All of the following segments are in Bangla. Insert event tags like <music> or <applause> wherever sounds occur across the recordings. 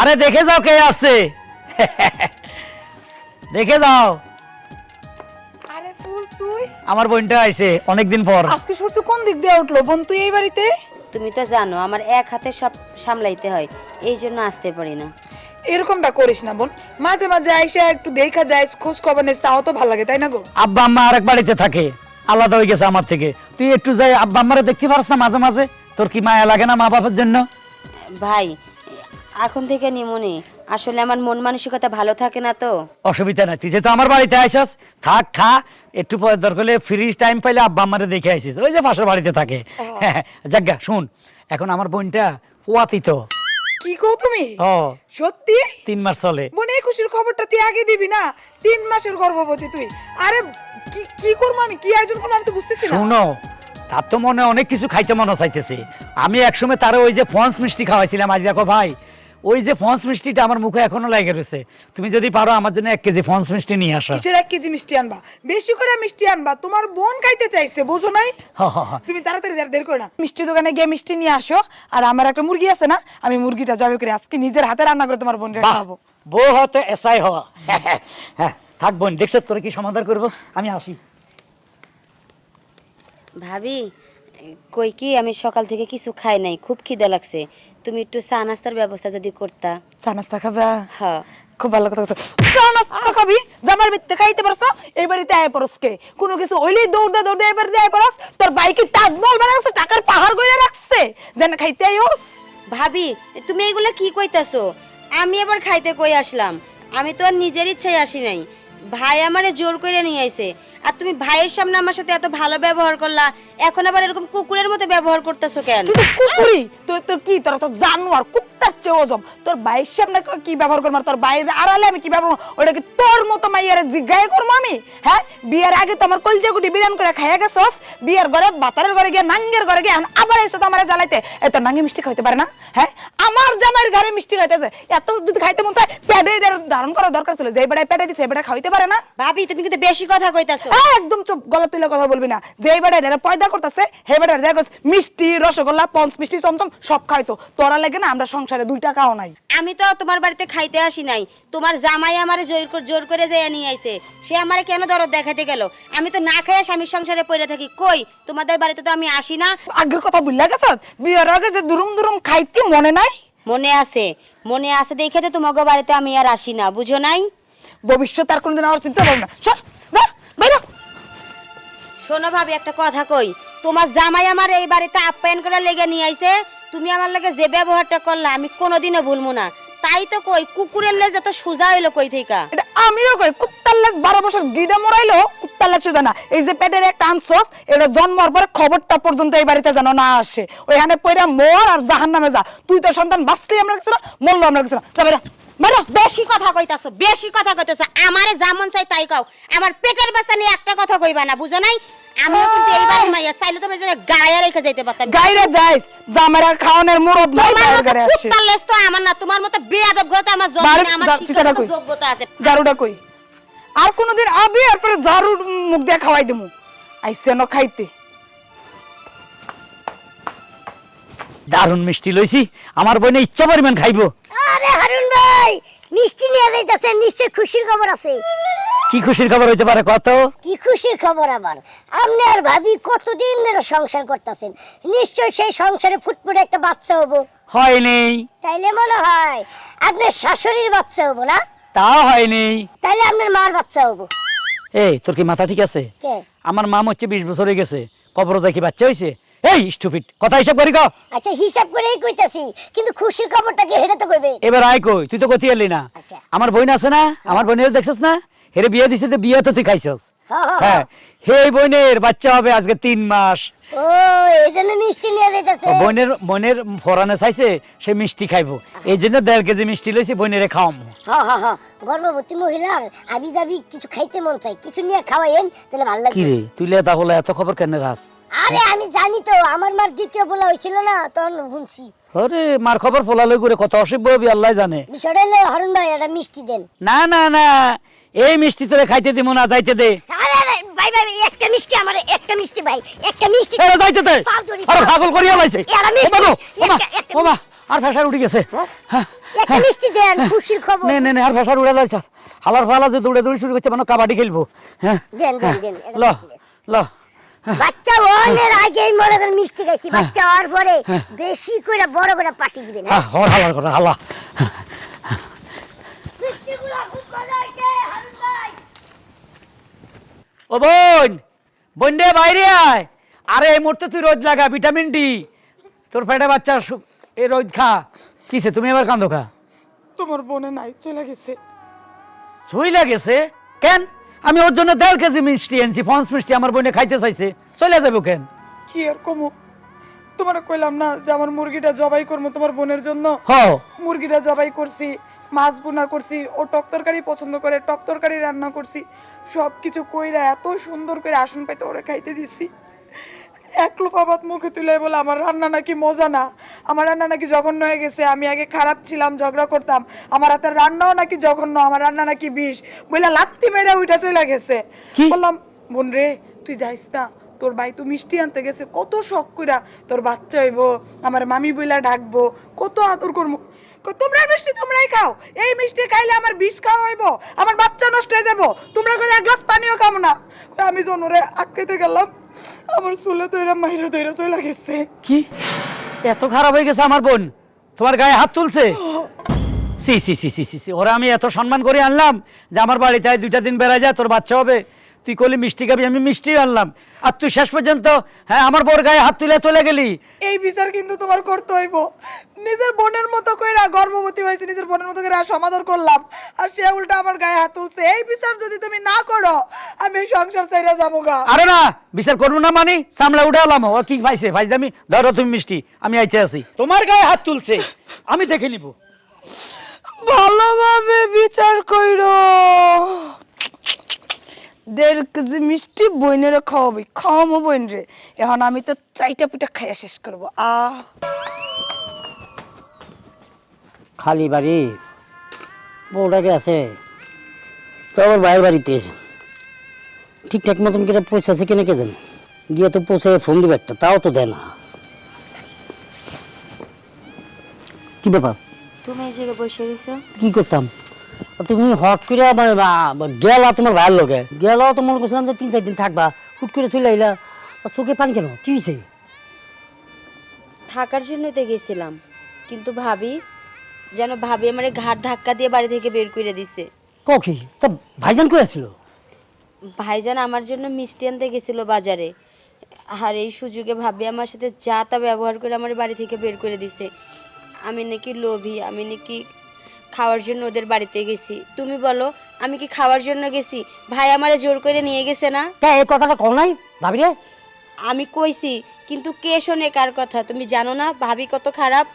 আরে দেখে যাও কে আসছে। দেখে যাও। আরে ফুল তুই? আমার বোনটা আইছে অনেকদিন পর। আজকে সূর্য কোন দিক দিয়ে উঠল? বোন তুই এই বাড়িতে? তুমি তো জানো আমার এক হাতে সব সামলাইতে হয়। এই জন্য আসতে পারি না। এরকমটা করিস না বোন। মাঝে মাঝে আইসা একটু দেখা যায় খোঁজ খবর নিস তাও তো ভালো লাগে তাই না গো? আব্বা আম্মা আরেক বাড়িতে থাকে। আলাদা হয়ে গেছে আমার থেকে। তুই একটু যাই আব্বা আম্মারে দেখতে পারছ না মাঝে মাঝে? তোর কি মায়া লাগে না মা বাবার জন্য? ভাই এখন থেকে নিমনি আসলে আমার মন মানসিকতা ভালো থাকে না তো। অসুবিধা নাই তুই যেহেতু আমার বাড়িতে আইসস থাক খা একটু পরে দরকার হলে ফ্রি টাইম পাইলে আব্বা আমারে দেখে আইসিস ওই যে পাশের বাড়িতে থাকে। যাজ্ঞা শুন এখন আমার বোনটা পোয়াতিত কি কও তুমি? ও সত্যি? তিন মাস চলে। এই খুশির খবরটা তুই আগে দিবি না? তিন মাসের গর্ভবতী তুই। আরে কি কি করব আমি? কি আয়োজন করব আমি তো বুঝতেছি না। শুনো তার তো মনে অনেক কিছু খাইতে মনে চাইতেছে। আমি একসময় তার ওই যে ফন্স মিষ্টি খাওয়াইছিলাম আজ দেখো ভাই ওই যে ফন্স মিষ্টিটা আমার মুখে এখনও লাগে রয়েছে। তুমি যদি পারো আমার জন্য এক কেজি ফন্স মিষ্টি নিয়ে আসো। কিসের এক কেজি মিষ্টি আনবা? বেশি করে মিষ্টি আনবা। তোমার বোন খাইতে চাইছে বোঝো নাই? হ, হ, হ। তুমি তাড়াতাড়ি যা দেরি করো না। মিষ্টি দোকানে গিয়ে মিষ্টি নিয়ে আসো। আর আমার একটা মুরগি আছে না আমি মুরগিটা জবে করে আজকে নিজের হাতে রান্না করে তোমার বোনকে খাওয়াবো। বউ হতে এসআই হওয়া। হ্যাঁ। থাক বোন দেখছ তোর কি সমাধান করব? আমি আসি। ভাবি কই কি আমি সকাল থেকে কিছু খাই নাই খুব খিদে লাগছে। তুমি একটু চা নাস্তার ব্যবস্থা যদি করতা। চা নাস্তা খাবা? হ্যাঁ। খুব ভালো কথা বলছো চা নাস্তা খাবি? জামার ভিত্তে খাইতে পারছ এই বাড়িতে আয় পরস কে। কোনো কিছু হইলেই দৌড় দে দৌড় এই বাড়িতে আয় পরস তোর বাইকে তাজমহল বানায় রাখছে টাকার পাহাড় গইয়া রাখছে। যেন খাইতে আইস। ভাবি তুমি এগুলা কি কইতাছো? আমি এবার খাইতে কই আসলাম? আমি তো আর নিজের ইচ্ছায় আসি নাই। ভাই আমারে জোর করে নিয়ে আইছে। আর তুমি ভাইয়ের সামনে আমার সাথে এত ভালো ব্যবহার করলা, এখন আবার এরকম কুকুরের মতো ব্যবহার করতেছো কেন? তুই কুকুরি তুই তোর কি তোর তো জানোয়ার, কুত্তার চেয়ে ওজম তোর বাইর সামনে কি ব্যবহার করব? আর তোর বাইরে আড়ালে আমি কি ব্যবহার করব? ওটা কি তোর মতো মাইয়ারে জিজ্ঞাসা করব আমি? হ্যাঁ? বিয়ের আগে তো আমার কলজা গুটি বিরান করে খাইয়া গেছস। বিয়ের ঘরে, বাতারের ঘরে গিয়ে, নাঙ্গের ঘরে গিয়ে আবার এসে তো আমার জ্বালাইতে। এত নাঙ্গি মিষ্টি খাইতে পারে না? হ্যাঁ? আমার জামাইয়ের ঘরে মিষ্টি খাইতেছে। এত যদি খাইতে মন চায় এটার ধারণ করা দরকার ছিল। যে বেড়ায় পেটে দিছে বেড়া খাইতে পারে না? ভাবি তুমি কিন্তু বেশি কথা কইতাছো। একদম চুপ গলা তুলে কথা বলবি না। যে বেটা এটা পয়দা করতেছে হে বেটা দেখো মিষ্টি রসগোল্লা পঞ্চ মিষ্টি চমচম সব খাইতো। তোরা লাগে না আমরা সংসারে দুই টাকাও নাই। আমি তো তোমার বাড়িতে খাইতে আসি নাই। তোমার জামাই আমারে জোর করে জোর করে যেয়ে নিয়ে আইছে। সে আমারে কেন দরদ দেখাতে গেল? আমি তো না খাইয়া স্বামীর সংসারে পড়ে থাকি। কই? তোমাদের বাড়িতে তো আমি আসি না। আগের কথা বুঝলা গেছ? বিয়ের আগে যে দুরুম দুরুম খাইতি মনে নাই? মনে আছে। মনে আছে দেখে তো তোমাকে বাড়িতে আমি আর আসি না। বুঝো নাই? ভবিষ্যৎ আর কোনোদিন আমার চিন্তা করব না সর, বাইরে। শোনো ভাবি একটা কথা কই। তোমার জামাই আমার এই বাড়িতে আপ্যায়ন করে লেগে নিয়ে আইছে। তুমি আমার লাগে যে ব্যবহারটা করলা আমি কোনোদিনও ভুলবো না। তাই তো কই কুকুরের লেজ এত সোজা হইল কই থেকে এটা আমিও কই কুত্তার লেজ বারো বছর গিদে মরাইলো কুত্তার লেজ সোজা না। এই যে পেটের একটা আনছস এটা জন্মর পরে খবরটা পর্যন্ত এই বাড়িতে যেন না আসে। ওইখানে পয়রা মর আর জাহান নামে যা। তুই তো সন্তান বাঁচতেই আমরা না মরলো আমরা কিছু না। যা বাইরে বেশি কথা কইতাছো বেশি কথা কইতাছো আমারে যেমন চাই তাই কাও। আমার পেটের বাচ্চা নিয়ে একটা কথা কইবা না বুঝো নাই? আমি কিন্তু এইবার মাইয়া চাইলে তুমি যে গায়ে রেখে যাইতে পারতাম। গাইরে যাইস জামারা খাওয়ানোর মুরদ নাই তোমার গায়ের মতো গায়ে আসে কুত্তার লেজ তো আমার না তোমার মতো বেয়াদব আমার বাড়ি- নেই, আমার শিক্ষাগত কই। যোগ্যতা আছে। ঝাড়ুটা কই? আর কোনোদিন আবি আর পরে ঝাড়ু মুখ দিয়ে খাওয়াই দেবো আইসে ন খাইতে। দারুণ মিষ্টি লইছি আমার বোনে ইচ্ছা পরিমাণ খাইবো। আরে হারুন ভাই নিয়ে যাইতেছেন নিশ্চয় খুশির খবর আছে। কি খুশির খবর হইতে পারে কত? কি খুশির খবর আবার? আপনি আর ভাবি কতদিন ধরে সংসার করতেছেন? নিশ্চয় সেই সংসারে ফুটফুটে একটা বাচ্চা হব। হয়নি তাইলে মনে হয় আপনার শাশুড়ির বাচ্চা হব না? তাও হয়নি তাইলে আপনার মার বাচ্চা হব। এই তোর কি মাথা ঠিক আছে? কে? আমার মাম হচ্ছে বিশ বছর হয়ে গেছে। কবর যায় কি বাচ্চা হয়েছে এই স্টুপিড কথা হিসাব করি কও। আচ্ছা হিসাব করেই কইতাছি কিন্তু খুশির খবরটা কি হেরে তো কইবে? এবার আয় কই তুই তো কতি এলি না। আচ্ছা। আমার বোন আছে না আমার বোনের দেখছিস না? হেরে বিয়ে দিছে তো বিয়ে তো তুই খাইছস। হ্যাঁ, হে বোনের বাচ্চা হবে আজকে তিন মাস। ও মিষ্টি নিয়ে যাইতেছে। ও বোনের বোনের ফরানে চাইছে সে মিষ্টি খাইবো। এই জন্য দেড় কেজি মিষ্টি লইছি বোনেরে খাওয়াম। হ্যাঁ হ্যাঁ হ্যাঁ গর্ভবতী মহিলার আবি যাবি কিছু খাইতে মন চাই কিছু নিয়ে খাওয়াইন তাহলে ভালো লাগবে। কি রে তুই লে তাহলে এত খবর কেন রাস? আরে আমি জানি তো আমার মার দ্বিতীয় বলা হয়েছিল না তখন শুনছি। আরে মার খবর ফলালই করে কত অসভ্য হবি আল্লাহ জানে। বিষয়টা হলো হরণ ভাই একটা মিষ্টি দেন। না না না এই মিষ্টি তোরে খাইতে দিব না যাইতে দে। আরে আরে ভাই ভাই একটা মিষ্টি আমার একটা মিষ্টি ভাই একটা মিষ্টি আরে যাইতে দে। আরে। পাগল করিয়া লাইছে। এরা মিষ্টি, ওমা ওমা আর ফেসার উঠে গেছে। হ্যাঁ? একটা মিষ্টি দেন খুশির খবর। নে নে নে আর ফেসার উড়ে লাইছ। হালার ফালা যে দৌড়ে দৌড়ে শুরু করছে মানে কাবাডি খেলব। হ্যাঁ? দেন, দেন, হ্যাঁ। দেন, ল ল। বাচ্চা অনের আগেই মনে করেন মিষ্টি খাইছি হ্যাঁ। বাচ্চা হওয়ার পরে বেশি করে বড় করে পাটি দিবেন হ্যাঁ? হ্যাঁ হর হালার করে হালা মিষ্টিগুলো খুব মজা হারুন ভাই। ও বোন বোন রে বাইরে আয়। আরে এই মুহূর্তে তুই রোদ লাগা ভিটামিন ডি। তোর পেটে বাচ্চা এই রোদ খা। কিসে তুমি এবার কান্দো খা। তোমার বোনে নাই চলে গেছে। ছুই লাগেছে কেন? আমি ওর জন্য দেড় কেজি মিষ্টি এনেছি ফন্স মিষ্টি আমার বোনে খাইতে চাইছে। চলে যাব কেন? কি আর কমো? তোমার কইলাম না যে আমার মুরগিটা জবাই করব তোমার বোনের জন্য। মুরগিটা জবাই করছি মাছ বুনা করছি ও টক তরকারি পছন্দ করে টক তরকারি রান্না করছি সবকিছু কইরা এত সুন্দর করে আসন পাইতে ওরা খাইতে দিছি। এক লোপা ভাত মুখে তুলে বলে আমার রান্না নাকি মজা না? আমার রান্না নাকি জঘন্য হয়ে গেছে আমি আগে খারাপ ছিলাম ঝগড়া করতাম। আমার হাতের রান্নাও নাকি জঘন্য আমার রান্না নাকি বিষ। বইলা লাত্তি মেরে উঠা চলে গেছে। বললাম বোন রে তুই যাইস না। তোর ভাই তো মিষ্টি আনতে গেছে কত শখ কইরা তোর বাচ্চা হইব আমার মামি বইলা ডাকবো কত আদর করব তোমরা মিষ্টি তোমরাই খাও এই মিষ্টি খাইলে আমার বিষ খাওয়া হইব আমার বাচ্চা নষ্ট হয়ে যাব তোমরা করে এক গ্লাস পানিও খাব না। আমি জনরে আটকাইতে গেলাম আমার চুলে তো এরা মাইরা দইরা চলে গেছে। কি? এত খারাপ হয়ে গেছে আমার বোন। তোমার গায়ে হাত তুলছে? <gasps> সি সি সি সি সি ওরা আমি এত সম্মান করে আনলাম যে আমার বাড়িতে দুইটা দিন বেড়া যায় তোর বাচ্চা হবে। তুই কলি মিষ্টি খাবি আমি মিষ্টি আনলাম। আর তুই শেষ পর্যন্ত হ্যাঁ আমার বোর গায়ে হাত তুলে চলে গেলি। এই বিচার কিন্তু তোমার করতে হইব। নিজের বোনের মতো কইরা গর্ভবতী হয়েছে নিজের বোনের মতো করে সমাদর করলাম আর সে উল্টা আমার গায়ে হাত তুলছে। এই বিচার যদি তুমি না করো আমি এই সংসার চাইরা যাব গা আরে না বিচার করব না মানি সামলা উঠে এলাম। ও কি ভাইছে ভাইছে আমি? ধরো তুমি মিষ্টি আমি আইতে আছি। তোমার গায়ে হাত তুলছে আমি দেখে নিব। ভালোভাবে বিচার কইরো। দেড় কেজি মিষ্টি বইনেরও খাওয়াবি খাওয়াবো বইন রে এখন আমি তো চাইটা পিঠা খাইয়া শেষ করব। আহ। খালি বাড়ি? বউটাকে আছে? তো আবার বাইরের বাড়িতে ঠিকঠাক মতন করে পৌঁছাছে কিনা কে জানে? গিয়ে তো পৌঁছে ফোন দিবে একটা তাও তো দেয় না। কি ব্যাপার? তুমি এই জায়গায় বসে রয়েছো কি করতাম? তুমি হট করে মানে গেলা তোমার ভাইয়ের লোকে গেলাও তো মনে করছিলাম যে তিন চার দিন থাকবা। হুট করে চলে আইলা। চোখে পানি কেন? কি হয়েছে থাকার জন্যই তো গেছিলাম। কিন্তু ভাবি যেন ভাবি আমার ঘাট ধাক্কা দিয়ে বাড়ি থেকে বের করে দিছে। কখি তা ভাইজান কই আসছিল ভাইজান আমার জন্য মিষ্টি আনতে গেছিল বাজারে। আর এই সুযোগে ভাবি আমার সাথে যা তা ব্যবহার করে আমার বাড়ি থেকে বের করে দিছে। আমি নাকি লোভী আমি নাকি খাওয়ার জন্য ওদের বাড়িতে গেছি। তুমি বলো আমি কি খাওয়ার জন্য গেছি? ভাই আমারে জোর করে নিয়ে গেছে না? তা এই কথাটা কল নাই ভাবি রে। আমি কইছি কিন্তু কে শোনে কার কথা? তুমি জানো না ভাবি কত খারাপ।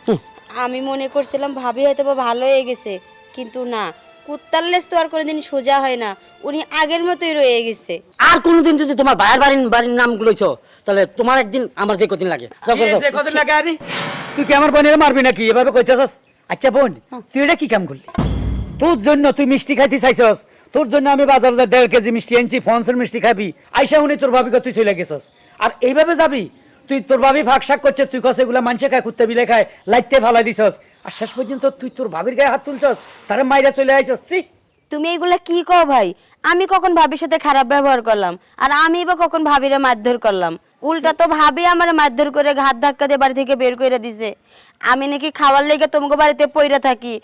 আমি মনে করছিলাম ভাবি হয়তো বা ভালো হয়ে গেছে কিন্তু না। কুত্তার লেজ তো আর কোনোদিন সোজা হয় না উনি আগের মতোই রয়ে গেছে। আর কোনোদিন যদি তোমার ভাইয়ের বাড়ির বাড়ির নাম গুলোইছ তাহলে তোমার একদিন আমার যে কদিন লাগে। যে কদিন লাগে আরে তুই কি আমার বোনের মারবি নাকি? এভাবে কইতেছস? আচ্ছা বোন তুই এটা কি কাম করলি? তোর জন্য তুই মিষ্টি খাইতে চাইছস। তোর জন্য আমি বাজার যা দেড় কেজি মিষ্টি আনছি ফনসের মিষ্টি খাবি। আইসা উনি তোর ভাবিকে তুই চলে গেছস। আর এইভাবে যাবি? তুই তোর ভাবি ফাঁক শাক করছে তুই কসে এগুলা মানছে খায় কুত্তে বিলে খায় লাইতে ফালাই দিছস। আর শেষ পর্যন্ত তুই তোর ভাবির গায়ে হাত তুলছস তারে মাইরা চলে আইছস। সি তুমি এগুলা কি কও ভাই? আমি কখন ভাবির সাথে খারাপ ব্যবহার করলাম আর আমি বা কখন ভাবিরে মারধর করলাম? উল্টা তো ভাবি আমার মারধর করে ঘাত ধাক্কা দিয়ে বাড়ি থেকে বের করে দিছে। আমি নাকি খাওয়ার লেগে তোমাকে বাড়িতে পইরা থাকি।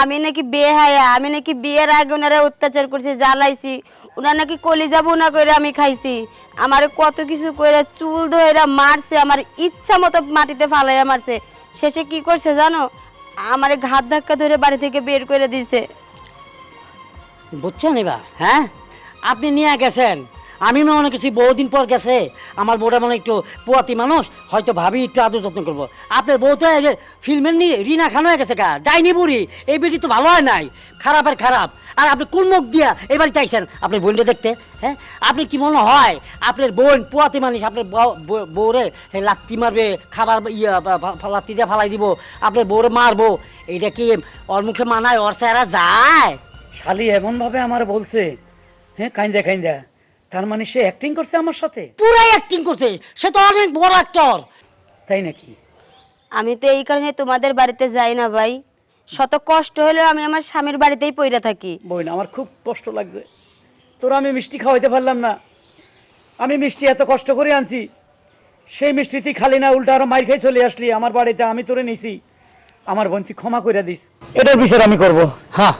আমি নাকি বেহায়া, আমি নাকি বিয়ের আগে ওনারা অত্যাচার করছি, জ্বালাইছি। ওনার নাকি কলিজা বোনা করে আমি খাইছি। আমার কত কিছু করে চুল ধরে মারছে, আমার ইচ্ছা মতো মাটিতে ফালাইয়া মারছে। শেষে কি করছে জানো? আমার ঘাত ধাক্কা ধরে বাড়ি থেকে বের করে দিছে। বুঝছেন এবার হ্যাঁ? আপনি নিয়ে গেছেন। আমি মনে করছি বহুদিন পর গেছে। আমার বউটা মনে একটু পোয়াতি মানুষ, হয়তো ভাবি একটু আদর যত্ন করব। আপনার বউ তো ফিল্মের নিয়ে রিনা খান হয়ে গেছে গা ডাইনি বুড়ি। এই বেটি তো ভালো হয় নাই। খারাপের খারাপ। আর আপনি কোন মুখ দিয়া এবার চাইছেন আপনার বোনটা দেখতে হ্যাঁ? আপনি কি মনে হয় আপনার বোন পোয়াতি মানুষ, আপনার বউ- বউ- বউরে লাত্তি মারবে, খাবার ইয়া লাত্তি দিয়ে ফালাই দিব, আপনার বউরে মারবো? এইটা কি ওর মুখে মানায়, ওর চেহারা যায়? শালি এমনভাবে আমার বলছে হ্যাঁ কাইন্দা কাইন্দা। তার মানে সে অ্যাক্টিং করছে আমার সাথে? পুরাই অ্যাক্টিং করছে। সে তো অনেক বড় অ্যাক্টর তাই নাকি? আমি তো এই কারণে তোমাদের বাড়িতে যাই না ভাই। শত কষ্ট হলেও আমি আমার স্বামীর বাড়িতেই পইরা থাকি। বোন আমার খুব কষ্ট লাগছে। তোরা আমি মিষ্টি খাওয়াইতে পারলাম না। আমি মিষ্টি এত কষ্ট করে আনছি। সেই মিষ্টি তুই খালি না উল্টা আরও মাইর খেয়ে চলে আসলি। আমার বাড়িতে আমি তোরে নিছি। আমার বোন তুই ক্ষমা করে দিস। এটার বিচার আমি করব। হ্যাঁ।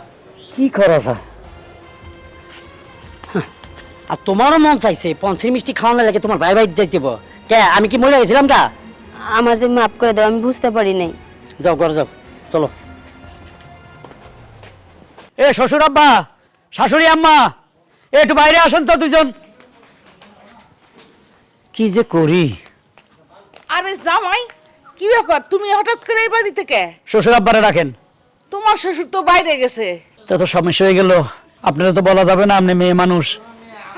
কি খরচ হয়? আর তোমারও মন চাইছে পঞ্চের মিষ্টি খাওয়ানো লাগে তোমার ভাই ভাই যাইতে। কে আমি কি মরে গেছিলাম কা? আমার তুমি মাফ করে দাও আমি বুঝতে পারি নাই। যাও ঘরে যাও। চলো। এ শ্বশুর আব্বা শাশুড়ি আম্মা একটু বাইরে আসেন তো দুজন। কি যে করি? আরে জামাই কি ব্যাপার? তুমি হঠাৎ করে এই বাড়ি থেকে শ্বশুর আব্বারে রাখেন তোমার শ্বশুর তো বাইরে গেছে। তা তো সমস্যা হয়ে গেল। আপনারা তো বলা যাবে না আপনি মেয়ে মানুষ।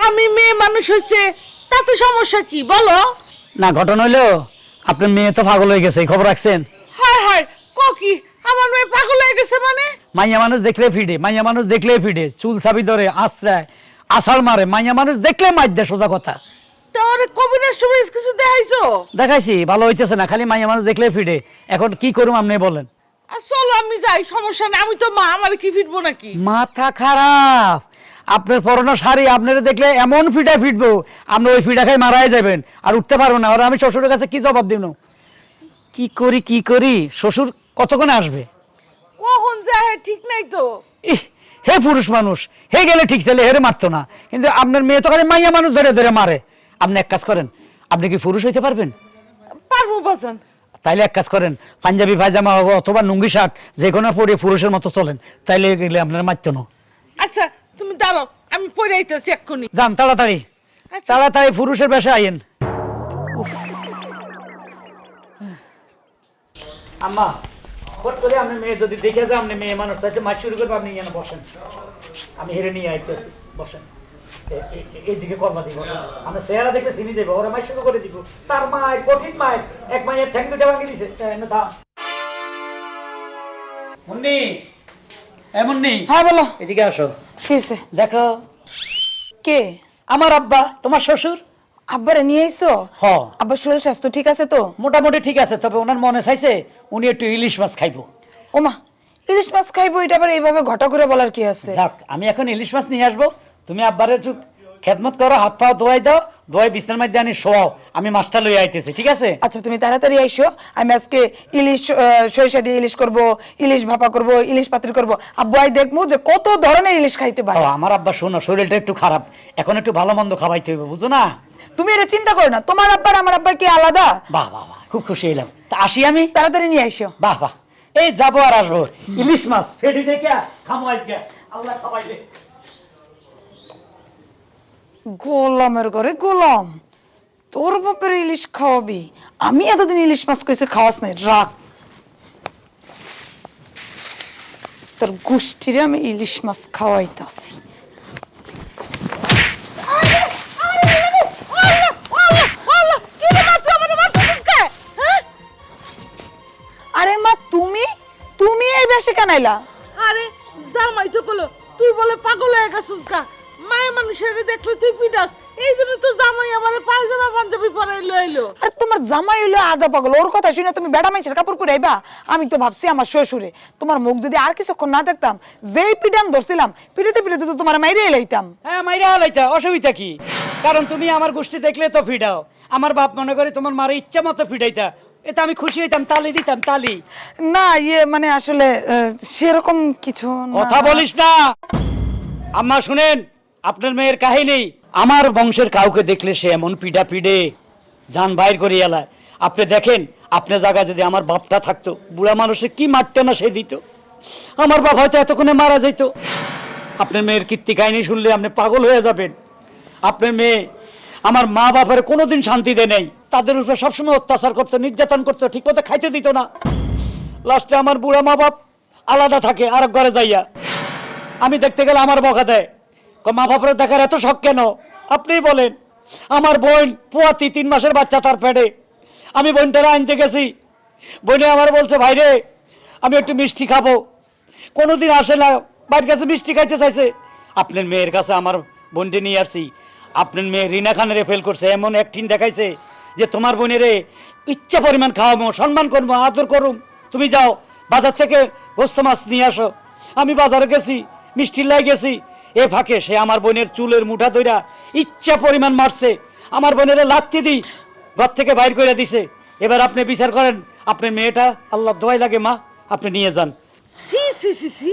আমি মেয়ে মানুষ হচ্ছে তাতে সমস্যা কি? বলো। না ঘটনা হইল আপনার মেয়ে তো পাগল হয়ে গেছে এই খবর রাখছেন? হায় হায় ক কি? আমার মেয়ে পাগল হয়ে গেছে মানে? মাইয়া মানুষ দেখলে ফিডে মাইয়া মানুষ দেখলে ফিডে চুল চাবি ধরে আশ্রায় আষাঢ় মারে মাইয়া মানুষ দেখলে মার দেয় সোজা কথা। তোরে কবিরাজ টবিরাজ কিছু দেখাইছো? দেখাইছি ভালো হইতেছে না খালি মাইয়া মানুষ দেখলে ফিডে। এখন কি করুম আপনি বলেন? আর চলো আমি যাই সমস্যা নেই আমি তো মা আমার কি ফিরবো নাকি? মাথা খারাপ। আপনার পরনো শাড়ি আপনারা দেখলে এমন ফিটা ফিটবো আপনি ওই ফিটা খাই মারাই যাবেন আর উঠতে পারব না। আর আমি শ্বশুরের কাছে কি জবাব দিব? কি করি কি করি? শ্বশুর কতক্ষণে আসবে? কখন যায় ঠিক নাই তো। হে পুরুষ মানুষ হে গেলে ঠিক ছেলে হেরে মারতো না। কিন্তু আপনার মেয়ে তো খালি মাইয়া মানুষ ধরে ধরে মারে। আপনি এক কাজ করেন আপনি কি পুরুষ হইতে পারবেন? পারব বাজান। তাইলে এক কাজ করেন পাঞ্জাবি পায়জামা অথবা নুঙ্গি শার্ট যে কোনো পরে পুরুষের মতো চলেন। তাইলে গেলে আপনার মারতো না। আচ্ছা তুমি দাঁড়াও আমি পরে আইতেছি এক্ষুনি। যান তাড়াতাড়ি। আচ্ছা। তাড়াতাড়ি পুরুষের বেশে আইন আম্মা ফট করে আপনি মেয়ে যদি দেখে আপনি মেয়ে মানুষ মাছ শুরু করব আপনি এখানে বসেন। আমি হেরে নিয়ে আইতেছি বসেন। এইদিকে কলমা দিব আমরা চেহারা দেখলে চিনি যাব ওরা মাছ শুরু করে দিব। তার মায়ের কঠিন মায়ের এক মায়ের ঠ্যাং দুটা ভাঙি দিছে। দাম মুন্নি এ নেই? হ্যাঁ বলো। এদিকে আসো। কি হয়েছে? দেখো। কে? আমার আব্বা তোমার শ্বশুর? আব্বারে নিয়ে আইছো? হ। আব্বার শরীর স্বাস্থ্য ঠিক আছে তো? মোটামুটি ঠিক আছে তবে ওনার মনে চাইছে উনি একটু ইলিশ মাছ খাইবো। ওমা ইলিশ মাছ খাইবো এটা আবার এইভাবে ঘটা করে বলার কি আছে? যাক আমি এখন ইলিশ মাছ নিয়ে আসব। তুমি আব্বারে একটু খেদমত করো হাত পাও ধোয়াই দাও ধোয়াই বিছনার মধ্যে আনি শোয়াও। আমি মাছটা লই আইতেছি ঠিক আছে? আচ্ছা তুমি তাড়াতাড়ি আইসো। আমি আজকে ইলিশ সরিষা দিয়ে ইলিশ করব ইলিশ ভাপা করব ইলিশ পাত্রি করব। আব্বু আই দেখব যে কত ধরনের ইলিশ খাইতে ও পারে আমার আব্বা শোনো শরীরটা একটু খারাপ। এখন একটু ভালো মন্দ খাওয়াইতে হইবে বুঝো না? তুমি এটা চিন্তা করো না তোমার আব্বার আমার আব্বা কি আলাদা? বাহ বাহ বাহ খুব খুশি হইলাম। তা আসি আমি? তাড়াতাড়ি নিয়ে আইসো। বাহ বাহ এই যাব আর আসব। ইলিশ মাছ ফেটি দেখে খামো আজকে। আল্লাহ খাওয়াইলে। গোলামের ঘরে গোলাম। তোর বাপের ইলিশ খাওয়াবি। আমি এতদিন ইলিশ মাছ কইছে খাওয়াস নাই, রাখ। তোর গোষ্ঠীরে আমি ইলিশ মাছ খাওয়াইতাছি। তুমি? এই বেশি কেন আইলা? আরে, জামাই তো বলো তুই বলে পাগল হয়ে গেছিস গা। মানুষের দেখলে তুই পিদাস এই জন্য তো জামাই আমার পায়জামা পাঞ্জাবি পরে লইলো। আর তোমার জামাই হইল আদা পাগল ওর কথা শুনে তুমি বেড়া মানুষের কাপড় পরে আইবা? আমি তো ভাবছি আমার শ্বশুরে। তোমার মুখ যদি আর কিছুক্ষণ না দেখতাম যেই পিডাম ধরছিলাম পিড়িতে পিড়িতে তো তোমার মাইরে এলাইতাম হ্যাঁ মাইরা হালাইতা অসুবিধা কি? কারণ তুমি আমার গোষ্ঠী দেখলে তো ফিডাও। আমার বাপ মনে করে তোমার মারে ইচ্ছা মতো ফিডাইতা। এতে আমি খুশি হইতাম তালি দিতাম তালি। না ইয়ে মানে আসলে আহ, সেরকম কিছু না। কথা বলিস না। আম্মা শুনেন আপনার মেয়ের কাহিনী। আমার বংশের কাউকে দেখলে সে এমন পিডা পিডে যান বাইর করি এলায়। আপনি দেখেন, আপনার জায়গায় যদি আমার বাপটা থাকতো, বুড়া মানুষে কি মারতো না সে দিত? আমার বাপ হয়তো এতক্ষণে মারা যেত। আপনার মেয়ের কীর্তি কাহিনী শুনলে আপনি পাগল হয়ে যাবেন। আপনার মেয়ে আমার মা বাপের কোনোদিন শান্তি দেয় নেই। তাদের উপরে সবসময় অত্যাচার করতো, নির্যাতন করতো ঠিক মতো খাইতে দিত না। লাস্টে আমার বুড়া মা বাপ আলাদা থাকে আর ঘরে যাইয়া। আমি দেখতে গেলে আমার বকা দেয়। মা বাপের দেখার এত শখ কেন? আপনিই বলেন। আমার বোন পোয়াতি তিন মাসের বাচ্চা তার পেটে। আমি বোনটারা আনতে গেছি। বোনে আমার বলছে ভাইরে আমি একটু মিষ্টি খাব। কোনোদিন আসে না, বাড়ির কাছে মিষ্টি খাইতে চাইছে। আপনার মেয়ের কাছে আমার বোনটি নিয়ে আসছি। আপনার মেয়ে রিনা খানের ফেল করছে, এমন একটিন দেখাইছে যে তোমার বোনেরে ইচ্ছা পরিমাণ খাওয়াবো, সম্মান করব, আদর করুম। তুমি যাও, বাজার থেকে গোস্ত মাছ নিয়ে আসো। আমি বাজারে গেছি, মিষ্টির লাই গেছি। এ ফাঁকে সে আমার বোনের চুলের মুঠা ধইরা ইচ্ছা পরিমাণ মারছে। আমার বোনের লাত্তি দিই ঘর থেকে বাইর করে দিছে। এবার আপনি বিচার করেন আপনি মেয়েটা আল্লাহ দোয়াই লাগে, মা, আপনি নিয়ে যান। সি সি সি সি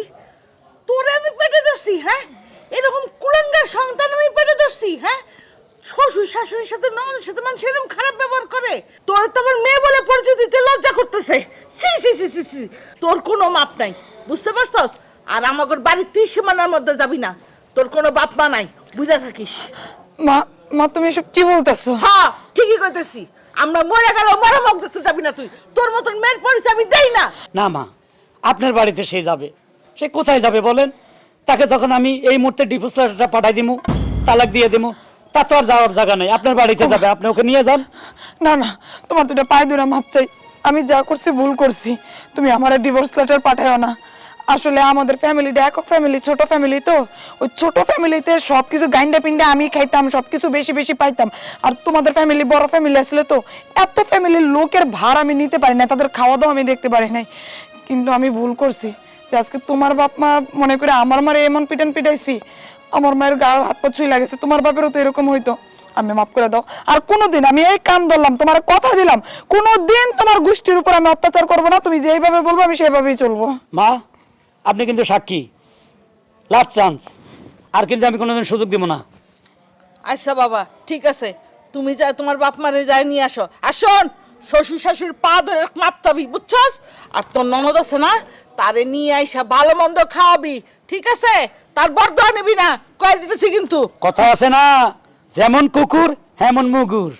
তোরে আমি পেটে ধরছি হ্যাঁ? এরকম কুলাঙ্গার সন্তান আমি পেটে ধরছি হ্যাঁ? শ্বশুর শাশুড়ির সাথে ননদের সাথে মানুষ এরকম খারাপ ব্যবহার করে। তোর তো আমার মেয়ে বলে পরিচয় দিতে লজ্জা করতেছে। সি সি সি সি সি তোর কোনো মাপ নাই, বুঝতে পারছস? আর আমাদের বাড়ির ত্রিশ সীমানার মধ্যে যাবি না। তোর কোনো বাপ মা নাই বুঝা থাকিস। মা মা তুমি এসব কি বলতেছো? হ্যাঁ ঠিকই কইতেছি। আমরা মরে গেল মরা মুখ দেখতে যাবি না তুই। তোর মতন মেয়ের পরিচয় আমি দেই না। না মা আপনার বাড়িতে সে যাবে। সে কোথায় যাবে বলেন? তাকে যখন আমি এই মুহূর্তে ডিভোর্স লেটারটা পাঠাই দিমু তালাক দিয়ে দিমু তা তো আর যাওয়ার জায়গা নাই। আপনার বাড়িতে যাবে আপনি ওকে নিয়ে যান। না না তোমার দুটা পায়ে দুটা মাপ চাই। আমি যা করছি ভুল করছি। তুমি আমার ডিভোর্স লেটার পাঠাও না। আসলে আমাদের ফ্যামিলিটা একক ফ্যামিলি ছোট ফ্যামিলি তো। ওই ছোট ফ্যামিলিতে সব কিছু গাইন্ডা পিন্ডা আমি খাইতাম সব কিছু বেশি বেশি পাইতাম। আর তোমাদের ফ্যামিলি বড় ফ্যামিলি আসলে তো। এত ফ্যামিলির লোকের ভার আমি নিতে পারি না তাদের খাওয়া দাওয়া আমি দেখতে পারি নাই। কিন্তু আমি ভুল করছি যে আজকে তোমার বাপ মা মনে করে আমার মারে এমন পিটান পিটাইছি, আমার মায়ের গা হাত পা ছুঁই লাগেছে, তোমার বাপেরও তো এরকম হইতো। আমি মাফ করে দাও। আর কোনোদিন আমি এই কান ধরলাম, তোমার কথা দিলাম, কোনোদিন তোমার গোষ্ঠীর উপর আমি অত্যাচার করব না, তুমি যেইভাবে বলব আমি সেইভাবেই চলবো। মা আপনি কিন্তু সাক্ষী। লাস্ট চান্স আর কিন্তু আমি কোনোদিন সুযোগ দিব না। আচ্ছা বাবা ঠিক আছে। তুমি যা তোমার বাপ মারে যাই নিয়ে আসো। আর শোন শ্বশুর শাশুড়ির পা ধরে মাপতাবি বুঝছস? আর তোর ননদ আছে না তারে নিয়ে আইসা ভালো মন্দ খাওয়াবি ঠিক আছে? তার বরদোয়া নিবি না। কয়ে দিতেছি কিন্তু। কথা আছে না যেমন কুকুর হেমন মুগুর।